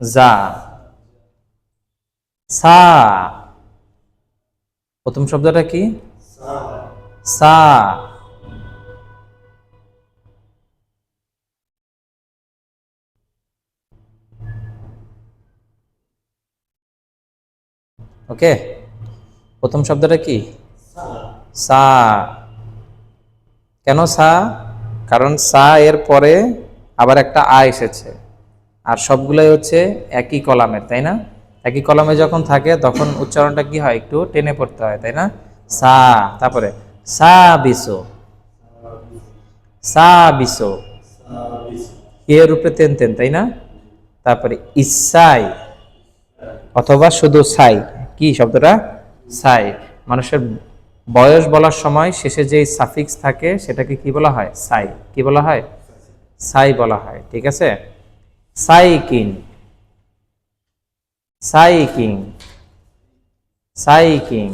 জা সা। প্রথম শব্দটা কি? সা। ওকে। প্রথম শব্দটা কি? সা। কেন সা? কারণ সা এর পরে আবার একটা আ এসেছে। আর সবগুলোই হচ্ছে একই কলামের, তাই না? একই কলামে যখন থাকে, তখন উচ্চারণটা কি হয়? একটু টেনে পড়তে হয়, তাই না? সা, তারপরে সা বিসো সা বিসো এর উপরে তেন তেন, তাই না? তারপরে ইসাই, অথবা শুধু সাই। কি শব্দটা? সাই। মানুষের বয়স বলার সময় শেষে যে সাফিক্স থাকে, সেটাকে কি বলা হয়? সাই। কি বলা হয়? সাই বলা হয়, ঠিক আছে? সাইকিং সাইকিং সাইকিং,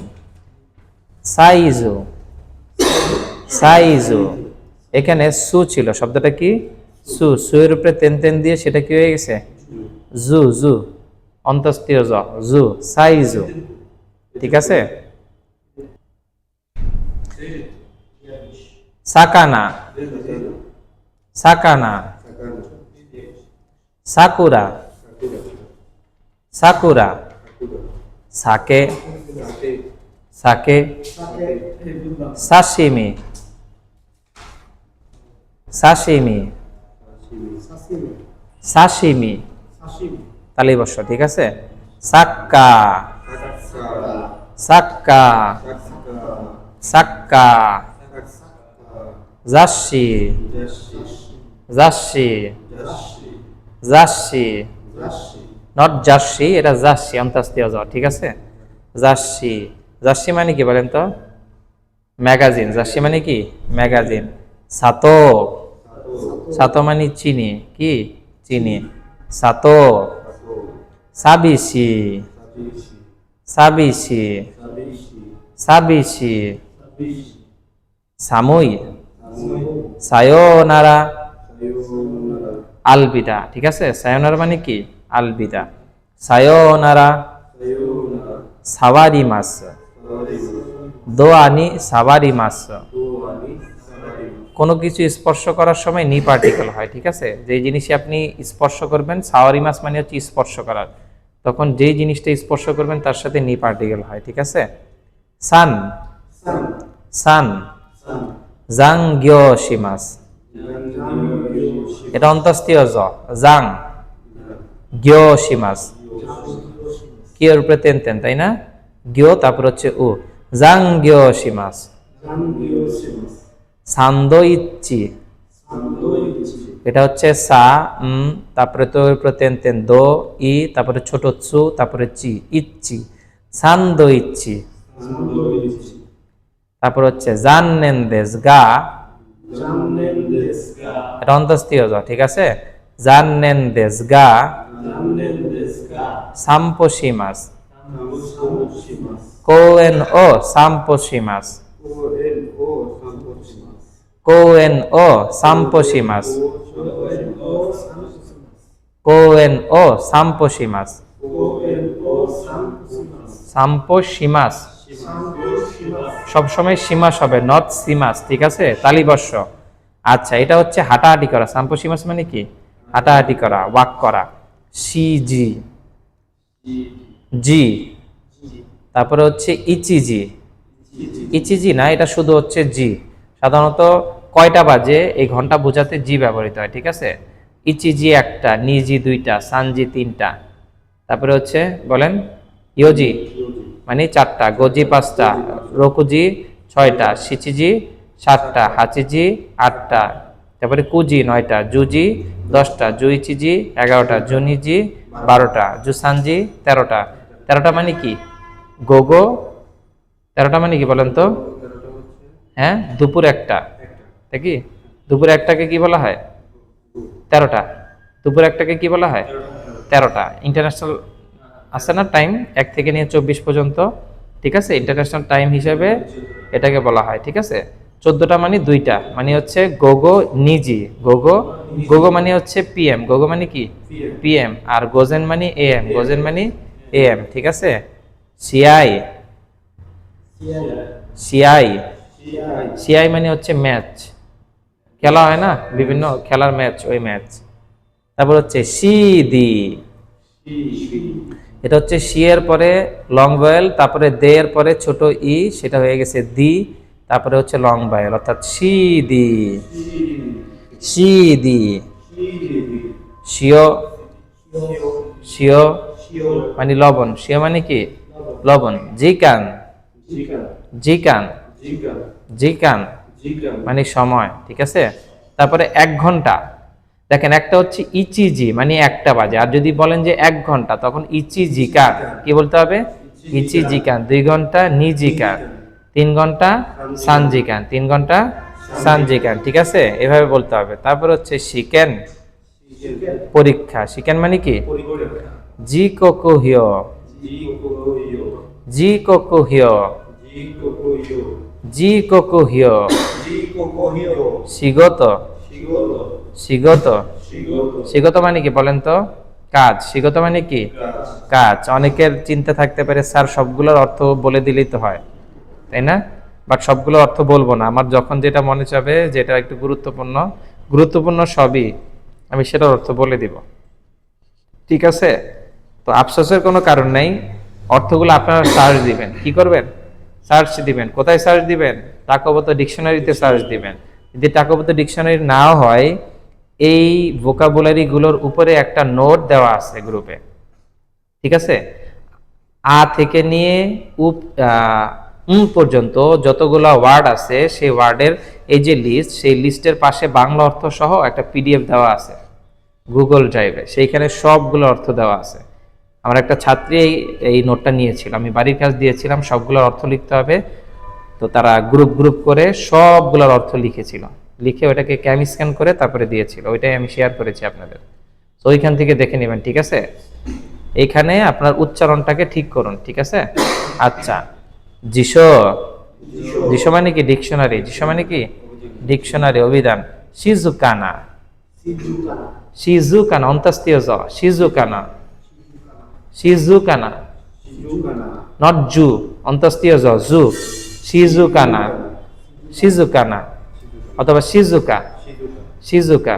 সাইজু সাইজু। এখানে সু ছিল, শব্দটা কি? সু সু এর উপরে তেন তেন দিয়ে সেটা কি হয়ে গেছে? জু জু অন্তস্তীয় জ, জু, সাইজু। ঠিক আছে? সাকানা সাকানা। Sakura sakura sake sake sashimi sashimi sashimi তালি বর্ষ ঠিক আছে? সাক্কা সাক্কা সাক্কা জাসি জাসি জাসি। নট জার্সি এটা জার্সি অন্তাস্তীয় জ ঠিক আছে? জার্সি জার্সি মানে কি বলেন তো? ম্যাগাজিন জার্সি মানে কি? ম্যাগাজিন সাতো সাতো মানে চিনি কি? চিনি। সাতো সাবিসি। সাবিসি। সাবিসি। সামুই। সায়োনারা আলবিদা ঠিক আছে? সায়োনারা মানে কি? আলবিদা। সায়োনারা সাওয়ারি মাস দোয়ানি সাওয়ারি মাস কোনো কিছু স্পর্শ করার সময় নি পার্টিকেল হয় ঠিক আছে? যেই জিনিসে আপনি স্পর্শ করবেন সাওয়ারি মাস মানে হচ্ছে স্পর্শ করার। তখন যেই জিনিসটা স্পর্শ করবেন তার সাথে নি পার্টিকেল হয় ঠিক আছে? সান। সান। জাং গিয়োশিমাস এটা অন্তস্তীয় জ, জাং গিয়োশিমাস কি এর উপরে তেন তেন, তাই না? গিও তারপর হচ্ছে উ। জাং গিয়োশিমাস সান্দো ইচ্ছি এটা হচ্ছে সা, উম, তারপরে তো উপরে তেন তেন, দো, ই, তারপরে ছোট চু, তারপরে চি, ইচ্ছি। সান্দো ইচ্ছি তারপর হচ্ছে জান্নেন্দেস গা এটা অন্তস্তীয় জ ঠিক আছে জান্নেন্দেস গা সাম্পোসিমাস কোয়েন ও সাম্পোসিমাস কোয়েন ও সাম্পোসিমাস কোয়েন ও সাম্পোসিমাস সাম্পোসিমাস সবসময় সীমাস হবে নট সীমাস, ঠিক আছে? তালিবর্ষ। আচ্ছা এটা হচ্ছে হাঁটাহাঁটি করা। সাম্পোসিমাস মানে কি? হাঁটাহাঁটি করা ওয়াক করা। সি জি জি তারপরে হচ্ছে ইচিজি ইচিজি না, এটা শুধু হচ্ছে জি সাধারণত কয়টা বাজে? এই ঘণ্টা বোঝাতে জি ব্যবহৃত হয়, ঠিক আছে? ইচিজি একটা নিজি দুইটা সানজি তিনটা। তারপরে হচ্ছে, বলেন? ইয়োজি মানে চারটা, গজি পাঁচটা, রকুজি ছয়টা, সিচিজি সাতটা, হাচিজি আটটা, তারপরে কুজি নয়টা, জুজি দশটা, জুইচিজি এগারোটা, জুনিজি বারোটা, জুসানজি তেরোটা। তেরোটা মানে কি? গোগো। তেরোটা মানে কি বলেন তো? হ্যাঁ দুপুর একটা। তাই কি? দুপুর একটাকে কি বলা হয়? তেরোটা। দুপুর একটাকে কি বলা হয়? তেরোটা। ইন্টারন্যাশনাল আছে না টাইম এক থেকে নিয়ে চব্বিশ পর্যন্ত, ঠিক আছে? ইন্টারন্যাশনাল টাইম হিসেবে এটাকে বলা হয়, ঠিক আছে? চোদ্দটা মানে দুইটা মানে হচ্ছে গোগো নিজি গোগো গোগো মানে হচ্ছে পিএম গোগো মানে কি? পিএম আর গোজেন মানে এএম গোজেন মানে এএম ঠিক আছে? সিআই সিআই সিআই মানে হচ্ছে ম্যাচ খেলা হয় না? বিভিন্ন খেলার ম্যাচ ওই ম্যাচ তারপর হচ্ছে সিদি এটা হচ্ছে সি এর পরে লং ভয়েল, তারপরে দে এর পরে ছোট ই, সেটা হয়ে গেছে দি, তারপরে হচ্ছে লং ভয়েল, অর্থাৎ সি দি। সি দি। শিও শিও মানে লবণ। শিও মানে কি? লবণ। জিকান। জিকান। জিকান। মানে সময়, ঠিক আছে? তারপরে এক ঘণ্টা। দেখেন একটা হচ্ছে ইচিজি মানে একটা বাজে। আর যদি বলেন যে এক ঘণ্টা তখন ইচিজিকান কি বলতে হবে? ইচিজিকান দুই ঘণ্টা নিজিকান তিন ঘণ্টা সানজিকান তিন ঘণ্টা সানজিকান ঠিক আছে? এভাবে বলতে হবে। তারপর হচ্ছে শিকেন পরীক্ষা। শিকেন মানে কি? জি কোকো হিও জি কোকো হিও জি কোকো হিও শিগত। শিগত? শিগত। মানে কি বলেন তো? কাজ। শিগত মানে কি? কাজ। অনেকের চিন্তা থাকতে পারে স্যার সবগুলোর অর্থ বলে দিলেই তো হয়। তাই না? বাট সবগুলোর অর্থ বলব না। আমার যখন যেটা মনে চাবে যেটা একটু গুরুত্বপূর্ণ গুরুত্বপূর্ণ সবই আমি সেটার অর্থ বলে দিব। ঠিক আছে? তো আফসোসের কোনো কারণ নেই। অর্থগুলো আপনারা সার্চ দিবেন। কি করবেন? সার্চ দিবেন। কোথায় সার্চ দিবেন? টাকবত ডিকশনারিতে সার্চ দিবেন। যদি টাকবত ডিকশনারি নাও হয় এই ভোকাবুলারিগুলোর উপরে একটা নোট দেওয়া আছে গ্রুপে ঠিক আছে? আ থেকে নিয়ে উপ উম পর্যন্ত যতগুলা ওয়ার্ড আছে, সেই ওয়ার্ডের এই যে লিস্ট সেই লিস্টের পাশে বাংলা অর্থ সহ একটা পিডিএফ দেওয়া আছে। গুগল ড্রাইভে সেইখানে সবগুলো অর্থ দেওয়া আছে। আমার একটা ছাত্রী এই নোটটা নিয়েছিল। আমি বাড়ির কাজ দিয়েছিলাম, সবগুলোর অর্থ লিখতে হবে। তো তারা গ্রুপ গ্রুপ করে সবগুলোর অর্থ লিখেছিল। লিখে ওটাকে ক্যাম স্ক্যান করে তারপরে দিয়েছিল। ওইটাই আমি শেয়ার করেছি আপনাদের। তো ওইখান থেকে দেখে নেবেন, ঠিক আছে? এইখানে আপনার উচ্চারণটাকে ঠিক করুন, ঠিক আছে? আচ্ছা। যিশো। যিশো মানে কি? ডিকশনারি। যিশো মানে কি? ডিকশনারি, অভিধান। শিজুকানা। শিজুকানা অন্তাস্তীয় জ। শিজুকানা। শিজুকানা। নট জু অন্তস্তীয় জ, জু। শিজুকানা। শিজুকানা। অথবা সিজুকা সিজুকা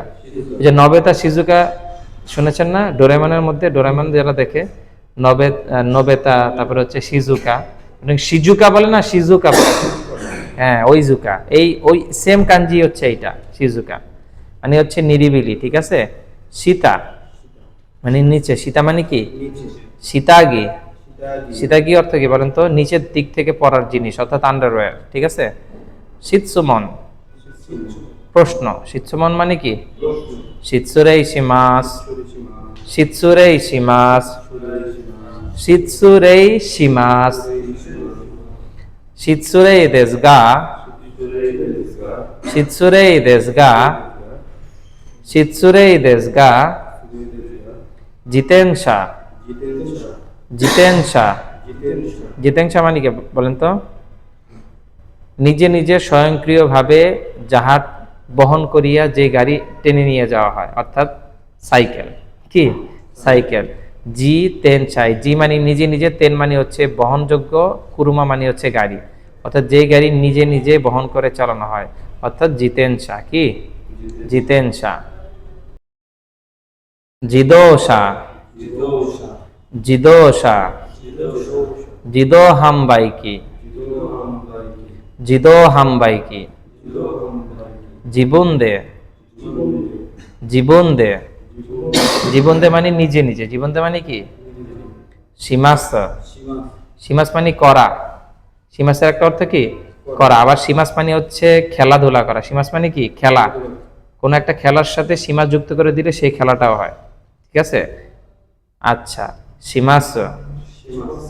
এই যে নবেতা সিজুকা শুনেছেন না? ডোরেমনের মধ্যে ডোরেমন যারা দেখে নবে নবেতা তারপরে হচ্ছে সিজুকা সিজুকা বলে না সিজুকা বলে। হ্যাঁ ওই জুকা। এই ওই সেম কাঞ্জি হচ্ছে এইটা সিজুকা মানে হচ্ছে নিরিবিলি ঠিক আছে? সীতা। মানে নিচে সীতা মানে কি? সীতাগি। সীতাগি। অর্থ কি বলেন তো? নিচের দিক থেকে পড়ার জিনিস অর্থাৎ আন্ডারওয়্যার ঠিক আছে? শীতসুমন প্রশ্ন শীতসুমন মানে কি? শীতসুরেই সীমাস। শীতসুরেই সীমাস। শীতসুরেই সীমাস। শীতসুরেই দেশগা। শীতসুরেই দেশগা। শীতসুরেই দেশগা। জিতেনশা জিতেনশা জিতেনশা মানে কি বলেন তো? নিজে নিজে স্বয়ংক্রিয়ভাবে জাহাজ বহন করিয়া যে গাড়ি টেনে নিয়ে যাওয়া হয়, অর্থাৎ সাইকেল। কি? সাইকেল। জি তেন চাই। জি মানে নিজে নিজে, তেন মানে হচ্ছে বহনযোগ্য, কুরুমা মানে হচ্ছে গাড়ি। অর্থাৎ যে গাড়ি নিজে নিজে বহন করে চালানো হয়, অর্থাৎ জিতেন শাহ কি? জিতেন শাহ জিদোশা জিদোশা জিদো হামবাইকি জিদো হামবাইকি জীবন দে। জীবন দে। জীবন দে মানে নিজে নিজে। জীবন দে মানে কি? সীমাস সীমাস মানে করা। সীমাসের একটা অর্থ কি? করা। আবার সীমাস মানে হচ্ছে খেলাধুলা করা। সীমাস মানে কি? খেলা। কোন একটা খেলার সাথে সীমা যুক্ত করে দিলে সেই খেলাটাও হয়। ঠিক আছে? আচ্ছা। সীমাস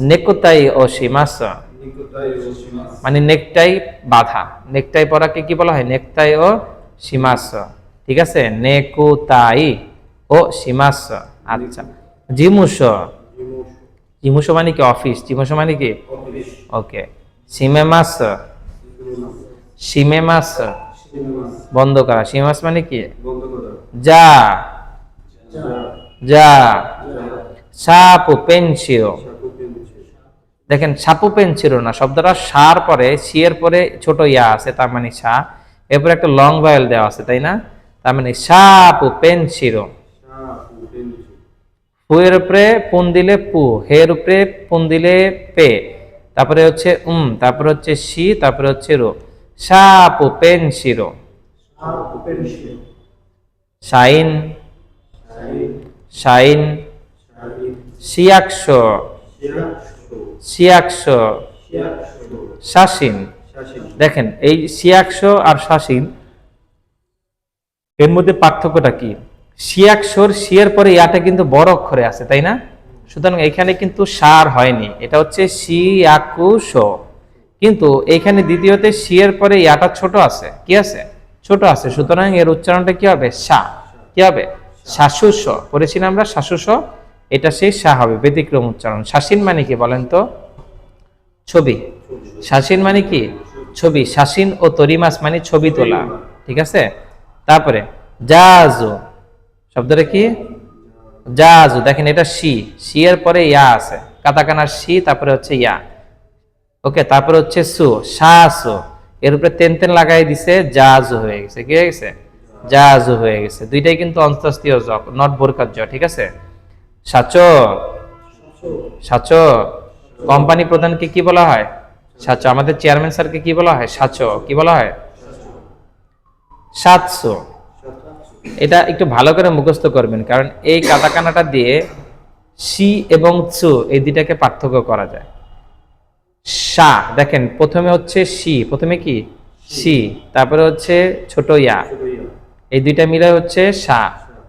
নেকুতাই ও সীমাস মানে নেকটাই বাধা। নেকটাই পরাকে কি বলা হয়? নেকটাই ও সীমাস ঠিক আছে? নেকুতাই ও সীমাস আচ্ছা। জিমুস জিমুস মানে কি? অফিস। জিমুস মানে কি? ওকে। সিমেমাস সিনেমাস বন্ধ করা। শিমেমাস মানে কি? যা। যা। সাপ যা। সাপু পেন্সিল। দেখেন, সাপু পেনশিরো না, শব্দটা সার পরে, সি এর পরে ছোট ইয়া আছে, তার মানে সা। এরপরে একটা লং ভয়েল দেওয়া আছে, তাই না? তার মানে সাপু সাপু পেন্সিল ফুয়ের উপরে পুন দিলে পু, হের উপরে পুন দিলে পে। তারপরে হচ্ছে উম, তারপরে হচ্ছে সি, তারপরে হচ্ছে রো। সাপু পেন্সিল শাইন। সাইন সাইন সিয়াকশো সিয়াকশো শাসিন। দেখেন, এই সিয়াকশো আর শাসিন, এর মধ্যে পার্থক্যটা কি? সিয়াকশোর সিয়ের পরে ইয়াটা কিন্তু বড় অক্ষরে আছে, তাই না? সুতরাং এখানে কিন্তু সার হয়নি, এটা হচ্ছে সিয়াকুশ কিন্তু এখানে দ্বিতীয়তে সিয়ের পরে ইয়াটা ছোট আছে, কি আছে? ছোট আছে, সুতরাং এর উচ্চারণটা কি হবে? সা। কি হবে? পড়েছি না আমরা শাশুস এটা সেই সা হবে, ব্যতিক্রম উচ্চারণ। শাসিন মানে কি বলেন তো? ছবি। শাসিন মানে কি? ছবি। শাসিন ও তরিমাস মানে ছবি তোলা। ঠিক আছে? তারপরে, জাজু। শব্দটা কি? জাজু। দেখেন এটা সি সি এর পরে ইয়া আছে। কাতাকানার সি তারপরে হচ্ছে ইয়া। ওকে, তারপরে হচ্ছে সু। শাসু এর উপরে তেন তেন লাগাই দিছে, জাজু হয়ে গেছে। কি হয়ে গেছে? জাজু হয়ে গেছে। দুইটাই কিন্তু অন্তস্তীয় জব নট বোরকার জ, ঠিক আছে? সাচো। সাচো কোম্পানি প্রধানকে কি বলা হয়? সাচো, আমাদের চেয়ারম্যান স্যারকে কি বলা হয়? সাচো, কি বলা হয়? সাতশো। এটা একটু ভালো করে মুখস্থ করবেন, কারণ এই কাটাকানাটা দিয়ে সি এবং চু এই দুইটাকে পার্থক্য করা যায়। সা, দেখেন, প্রথমে হচ্ছে সি, প্রথমে কি? সি, তারপরে হচ্ছে ছোট ইয়া। এই দুইটা মিলে হচ্ছে সা,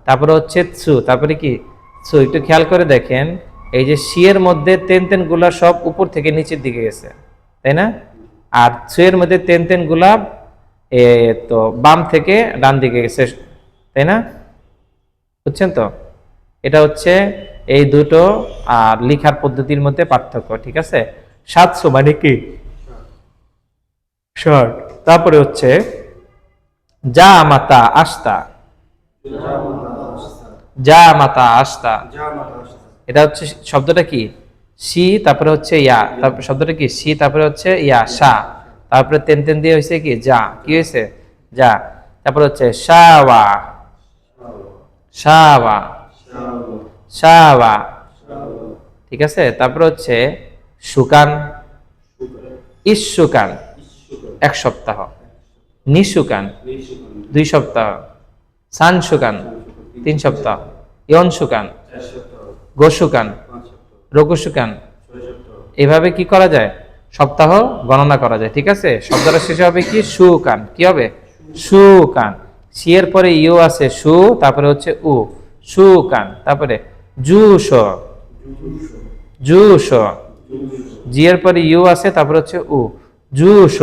তারপরে হচ্ছে ছু, তারপরে কি? ছু একটু খেয়াল করে দেখেন, এই যে সি এর মধ্যে তেন তেনগুলা সব উপর থেকে নিচের দিকে গেছে, তাই না? আর ছু মধ্যে তেন তেনগুলা এ তো বাম থেকে ডান দিকে গেছে, তাই না? বুঝছেন তো? এটা হচ্ছে এই দুটো, আর লিখার পদ্ধতির মধ্যে পার্থক্য, ঠিক আছে? সাতশো মানে কি? তারপরে হচ্ছে, যা মাতা আস্তা। যা মাতা আস্তা। এটা হচ্ছে শব্দটা কি? সি তারপরে হচ্ছে ইয়া। তারপরে শব্দটা কি? সি তারপরে হচ্ছে ইয়া সা। তারপরে তেন তেন দিয়ে হয়েছে কি? যা। কি হয়েছে? যা। তারপরে হচ্ছে শাওয়া। শাওয়া। শাওয়া। ঠিক আছে? তারপরে হচ্ছে সুকান ইস্যুকান এক সপ্তাহ। নিশুকান। দুই সপ্তাহ। সানসুকান তিন সপ্তাহ। ইয়নসুকান গোসুকান রঘুসুকান এভাবে কি করা যায়? সপ্তাহ গণনা করা যায়, ঠিক আছে? শব্দটা শেষে হবে কি? সুকান কি হবে? সুকান সি এর পরে ইউ আছে সু, তারপরে হচ্ছে উ। সুকান তারপরে জুস। জুস। জি এর পরে ইউ আছে, তারপরে হচ্ছে উ। জুস।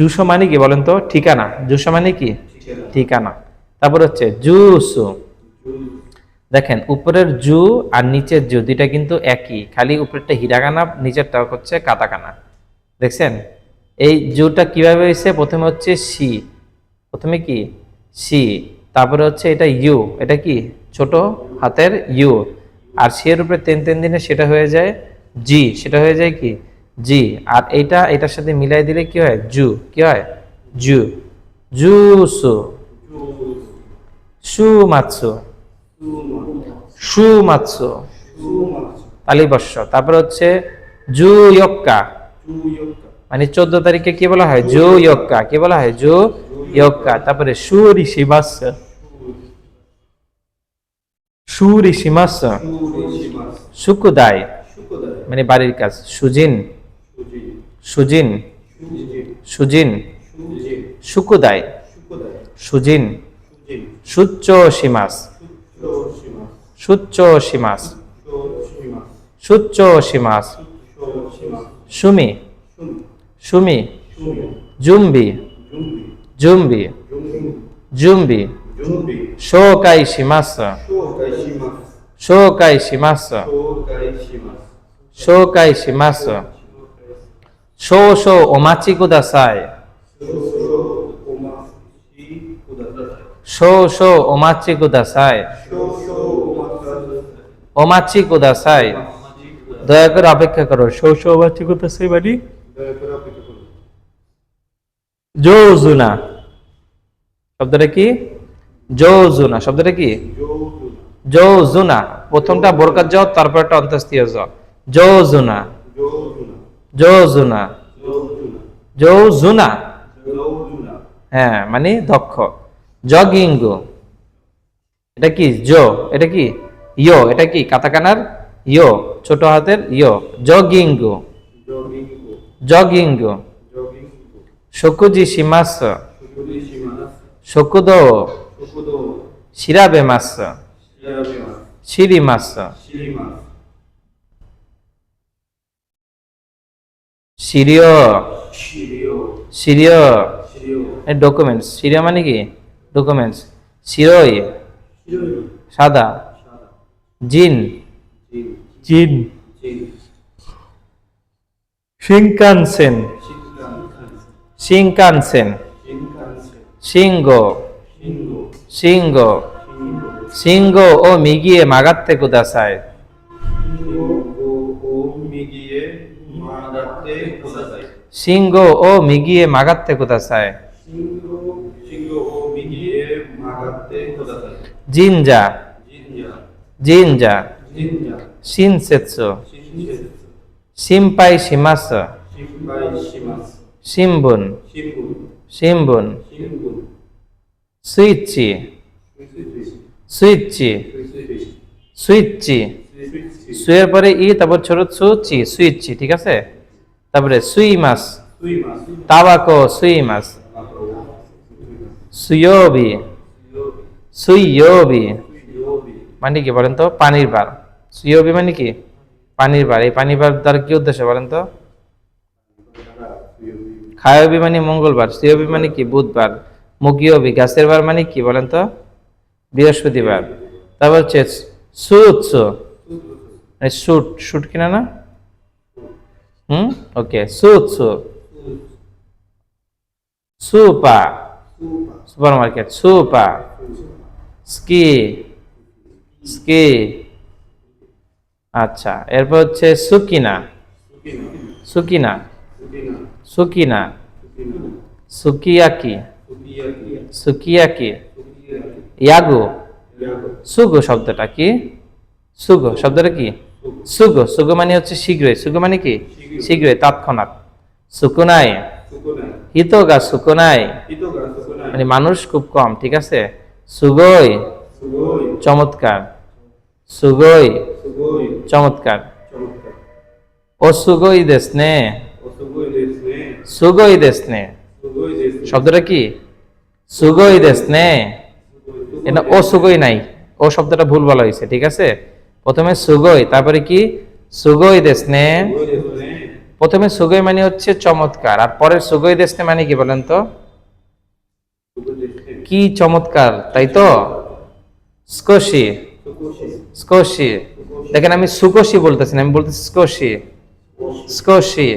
জুসো মানে কি বলেন তো? ঠিকানা। জুসো মানে কি? ঠিকানা। তারপর হচ্ছে জুসু। দেখেন, উপরের জু আর নিচের জু, দুইটা কিন্তু একই। খালি উপরেরটা হিরাগানা নিচেরটা হচ্ছে কাতাকানা। দেখছেন? এই জুটা কীভাবে হয়েছে? প্রথমে হচ্ছে সি। প্রথমে কি? সি। তারপরে হচ্ছে এটা ইউ। এটা কি? ছোট হাতের ইউ। আর সি এর উপরে তিন তিন দিনে সেটা হয়ে যায় জি। সেটা হয়ে যায় কি? জি আর এইটা এটার সাথে মিলাই দিলে কি হয়? জু কি হয়? জু জুসু সুমাৎসু সুমাৎসু তালিবর্ষ তারপর হচ্ছে জু ইয়ক্কা। মানে চোদ্দ তারিখে কি বলা হয়? জু ইয়ক্কা। কি বলা হয়? জু ইয়ক্কা। তারপরে সুরি শিবাস সুরি শিমাস সুকুদাই মানে বাড়ির কাজ। সুজিন। সুজিন। সুজিন। সুকুদাই সুজিন। সুচ্চ সীমাস। সুচ্চ সীমাস। সুচ্চ সীমাস। সুমি। সুমি। জুম্বি। জুম্বি। জুম্বি। শোকাই সীমাস। শোকাই সীমাস। শোকাই সীমাস। শো শো ওমাচি কুদাসায় শো শো ওমাচি কুদাসায় ওমাচি কুদাসায় দয়া করে অপেক্ষা করো। শো শো ওমাচি কুদাসাই বাড়ি মানে? জোজুনা। শব্দটা কি? জোজুনা। শব্দটা কি? জোজুনা। প্রথমটা বোরকার জ তারপরটা অন্তস্তীয় জ জোজুনা। জোজুনা। জোজুনা। হ্যাঁ মানে দক্ষ। জগিঙ্গ। এটা কি? জো। এটা কি? ইয়ো। এটা কি? কাতাকানার ইয়ো। ছোট হাতের ইয়ো। জগিঙ্গ। জগিঙ্গ। শকুজি সীমাস শকুদ শিরাবে মাস শিরি মাস সিরিয় সিরিয় ডকুমেন্টস সিরিয়া মানে কি? ডকুমেন্টস সিরোই সাদা। জিন। জিন। সিংকানসেন। সিংকানসেন। সিংহ। সিংহ। সিংহ। ও মিগিয়ে মাগাত্তে কুদাসায় সিংহ ও মিগিয়ে মাগাতে কোথায় জিনজা। জিনজা। সিনসেৎস। সিম্পাই সিমাস। সিম্বুন। সিম্বুন। সুইচি। সুইচি। সুইচি। সুয়ের পরে ই তারপর ছোট সুচি সুইচি ঠিক আছে? তারপরে সুই মাছ। তাবাকো সুই মাছ। সুইয়বি সুইয়বি মানে কি বলেন তো? পানির বার। সুইয়বি মানে কি? পানির বার। এই পানির বার দ্বারা কি উদ্দেশ্য বলেন তো? খায়বি মানে মঙ্গলবার। সুইয়বি মানে কি? বুধবার। মুগিয়বি গাছের বার মানে কি বলেন তো? বৃহস্পতিবার। তারপর হচ্ছে সুৎস। মানে সুট। শুট কিনা না? হুম ওকে সুদ সু সুপা সুপার মার্কেট সুপা স্কি স্কি আচ্ছা এরপর হচ্ছে সুকিনা। সুকিনা। সুকিনা। সুকিয়াকি। সুকিয়াকি। ইয়াগো। সুগো শব্দটা কি? সুগো, শব্দটা কি? সুগো। সুগো মানে হচ্ছে শীঘ্রই। সুগো মানে কি? শীঘ্রই, তৎক্ষণাৎ। সুকুনায়। হিতগা সুকুনায়। মানে মানুষ খুব কম, ঠিক আছে? সুগই। চমৎকার। সুগই। চমৎকার। ও সুগই দেশনে সুগই দেশনে শব্দটা কি? সুগই দেশনে এটা ও সুগই নাই। ও শব্দটা ভুল বলা হয়েছে, ঠিক আছে? প্রথমে সুগই, তারপরে কি? সুগই দেশনে প্রথমে সুগই মানে হচ্ছে চমৎকার, আর পরের সুগই দেশতে মানে কি বলেন তো? কি চমৎকার, তাই তো? স্কোশি। স্কোশি। দেখেন আমি সুকোশি বলতেছি আমি বলতেছি স্কোশি। স্কোশি।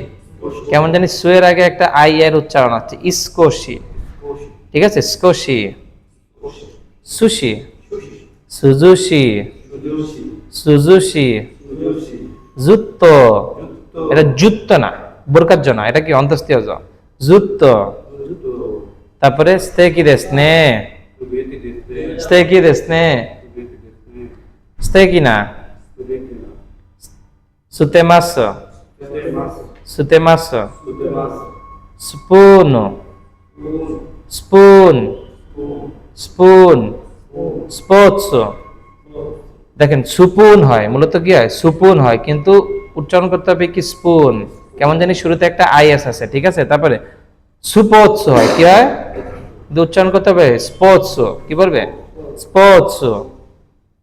কেমন জানি সুয়ের আগে একটা আই এর উচ্চারণ আছে, ইসকোশি। ঠিক আছে? স্কোশি। সুশি। সুজুশি। সুজুশি। জুত্তো এটা যুক্ত না বোরকার জন্য এটা কি অন্তস্থীয় যুক্ত। তারপরে স্তে কি রে স্নে স্তে কি রে স্নে স্তে কি না? সুতে মাস। সুতে মাস। স্পুন। স্পুন। স্পুন। স্পোর্টস দেখেন সুপুন হয় মূলত কি হয়? সুপুন হয় কিন্তু উচ্চারণ করতে হবে কি স্পুন কেমন জানি শুরুতে একটা আইএস আছে, ঠিক আছে? তারপরে সুপোৎস হয়, কি হয়? উচ্চারণ করতে হবে স্পোৎস, কি বলবে? স্পোৎস।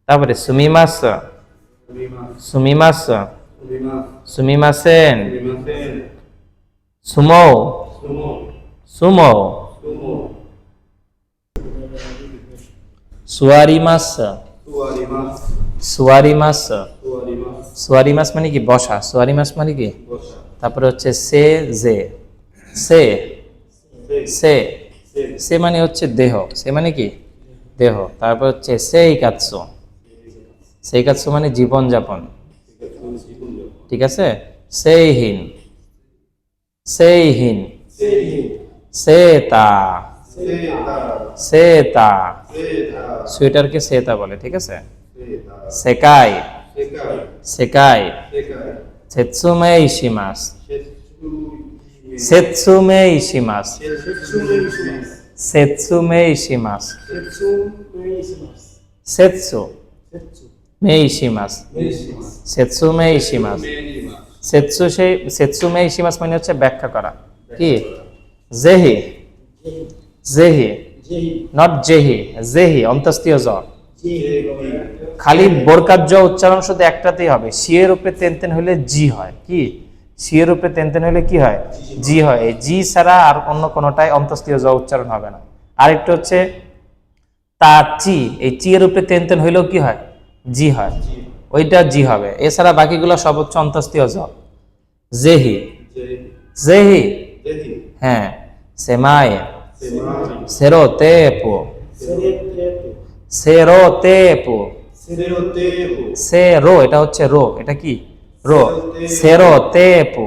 তারপরে সুমিমাস। সুমিমাস। সুমিমাসেন। সুমো। সুমো। সুয়ারিমাস সুয়ারিমাস। সুয়ারিমাস। সোয়ারি মাছ মানে কি? বসা। সোয়ারি মাছ মানে কি? তারপরে হচ্ছে সে জে সে। সে। সে মানে হচ্ছে দেহ। সে মানে কি? দেহ। তারপর হচ্ছে সেই কাৎসো। সেই কাৎসো মানে জীবনযাপন। ঠিক আছে? সেইহীন। সেইহীন। সেতা। সেতা। সোয়েটারকে সেতা বলে ঠিক আছে? সেকাই। সেকাই সেতসুমে ইশিমাস সেতসুমে ইশিমাস সেতসুমে ইশিমাস সেতসু মে ইশিমাস সেতসুমে ইশিমাস সেতসু সেই সেতসুমে ইশিমাস মানে হচ্ছে ব্যাখ্যা করা। কি? জেহি। জেহি। নট জেহি। জেহি অন্তস্তীয় জ খালি বোরকার জ উচ্চারণ শুধু একটাতেই হবে। শিয়ের উপরে তেন তেন হলে জি হয়। কি? শিয়ের উপরে তেন তেন হলে কি হয়? জি হয়। এই জি ছাড়া আর অন্য কোনোটাই অন্তস্থীয় জ উচ্চারণ হবে না। আরেকটা হচ্ছে তা চি। এই চি এর উপরে তেন হইলেও কি হয়? জি হয়। ওইটা জি হবে। এছাড়া বাকিগুলো সব হচ্ছে অন্তস্তীয় জ। জেহি। জেহি। হ্যাঁ। সেমায় সেরো তেপো। তেপো সেরো এটা হচ্ছে রো এটা কি? রো। সেরো তেপো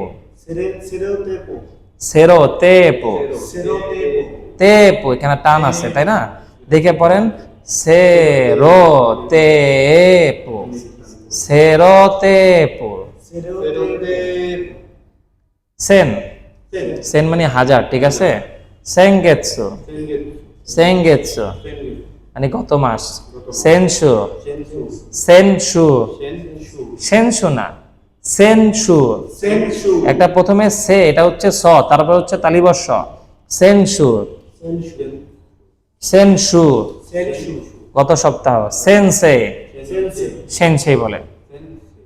সেরো তেপো তেপো এখানে টান আছে তাই না? দেখে পড়েন। সেরো তেপো সেরো তেপো সেন। সেন মানে হাজার ঠিক আছে? সেঙ্গেৎসু। সেঙ্গেৎসু। মানে গত মাস। সেনসু। সেনসু। সেনসু। না। সেনসু। একটা প্রথমে সে এটা হচ্ছে স তারপর হচ্ছে তালিবর্ষ। সেনসু। সেনসু। গত সপ্তাহ। সেনসে। সেনসে। বলে।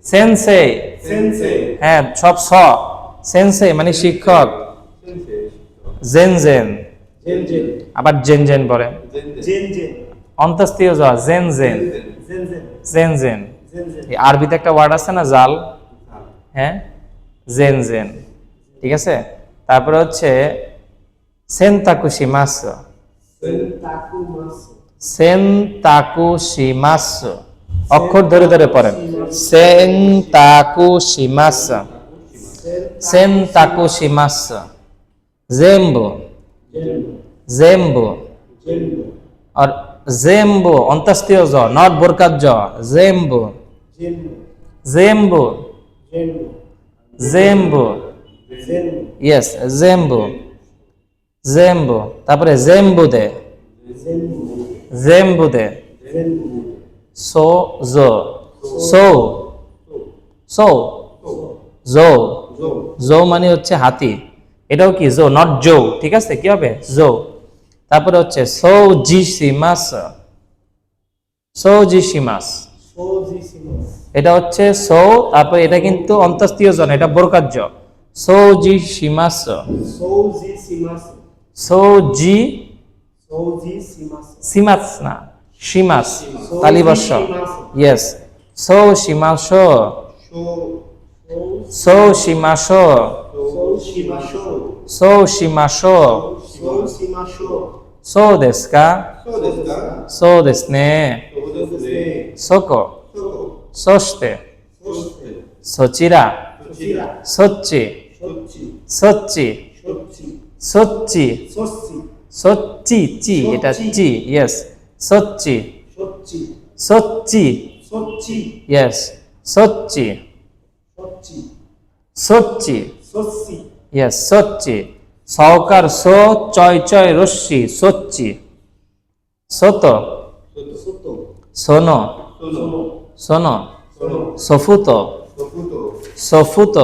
সেনসে। হ্যাঁ সব স। সেনসে মানে শিক্ষক। জেন জেন আবার জেন জেন বলে অন্তস্তীয় জ জেন জেন। Gen gen. এই আরবিতে একটা ওয়ার্ড আছে না জাল? হ্যাঁ? জেন জেন। ঠিক আছে? তারপরে হচ্ছে সেন্তাকুশি মাস সেন্তাকুশি মাস অক্ষর ধরে ধরে পড়েন। সেন্তাকুশি মাস সেন্তাকুশি মাস জেম্বো। জেম্বো। और জেম্বু অন্তস্থীয় জ নট বোরকাত জ জেম্বু। জেম্বু। জেম্বু। ইয়েস জেম্বু। জেম্বু। তারপরে জেম্বু। দে জেম্বু দে সো জ সো। সো। জো জো মানে হচ্ছে হাতি। এটাও কি? জো নট জো ঠিক আছে? কি হবে? জো তারপরে হচ্ছে সো জি সিমাস সো জি সিমাস এটা হচ্ছে সৌ তারপরে এটা কিন্তু অন্তস্তীয় জন এটা বোরকার্য সো জি সিমাস সো জি সিমাস না সিমাস তালিবর্ষ ইয়েস সো সিমাস সো সিমাস সো সিমাস সো দেশকা সো দেশনে সোকো সোস্তে সচিরা সচ্চি সচ্চি সচ্চি সচ্চি চি এটা চি ইয়েস সচ্চি সচ্চি ইয়েস সচ্চি সচ্চি ইয়েস সচ্চি সহকার সো চয় চয় রশ্মি সচ্চি। সত? সোনো। সোনো। সফুত। সফুত।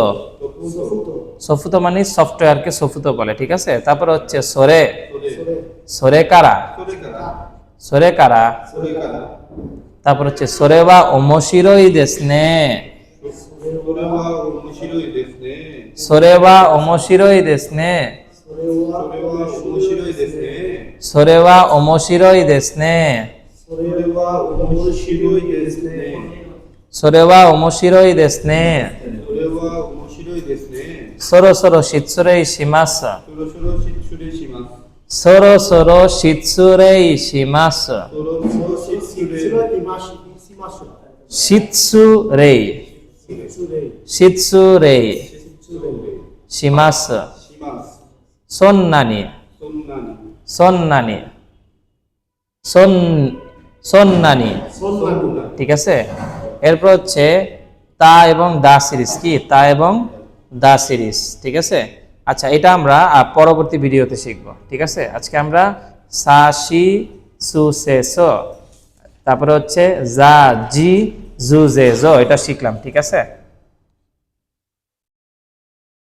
সফুত মানে সফটওয়্যারকে সফুত বলে, ঠিক আছে? তারপর হচ্ছে সরে। সরে কারা? সরে কারা? তারপর হচ্ছে সরে বা অমশিরই দেশনে। সরে বা অমশিরই দেশনে। それは面白いですね。それは面白いですね。それは面白いですね。それは面白いですね。そろそろ失礼します。そろそろ失礼します。そろそろ失礼します。失礼。失礼します。সন্নানি। সন্নানি। ঠিক আছে? এরপর হচ্ছে তা এবং দা সিরিজ কি? তা এবং দা সিরিজ। ঠিক আছে? আচ্ছা এটা আমরা পরবর্তী ভিডিওতে শিখব। ঠিক আছে? আজকে আমরা সা, সি, সু তারপরে হচ্ছে জা জি, জু, জে, জ, এটা শিখলাম। ঠিক আছে?